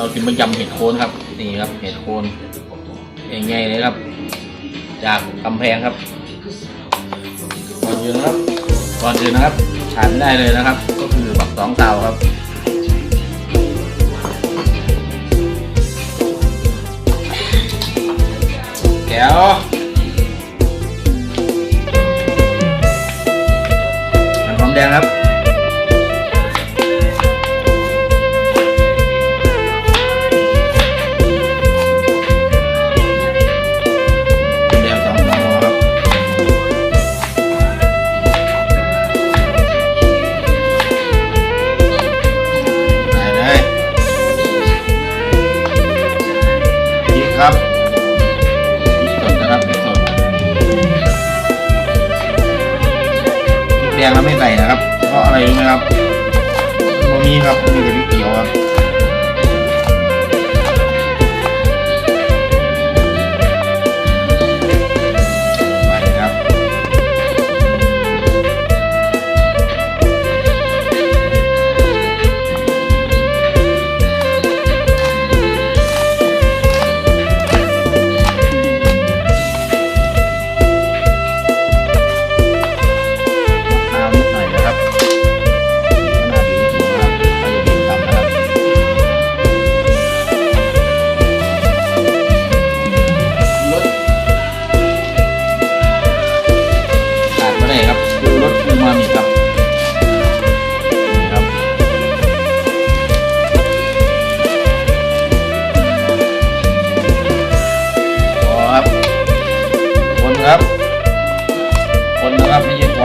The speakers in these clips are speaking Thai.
เราจะมายำเห็ดโคนครับนี่ครับเห็ดโคนง่ายๆเลยครับ จากกำแพงครับก่อนอื่นนะครับก่อนอื่นนะครับขาดไม่ได้เลยนะครับ ก็คือบักสองเตาครับแก้วมันหอมแดงครับ ดงเราไม่ใส่นะครับ เพราะอะไรรู้ไหมครับโมมีครับมีแต่พริกเขียวครับ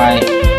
拜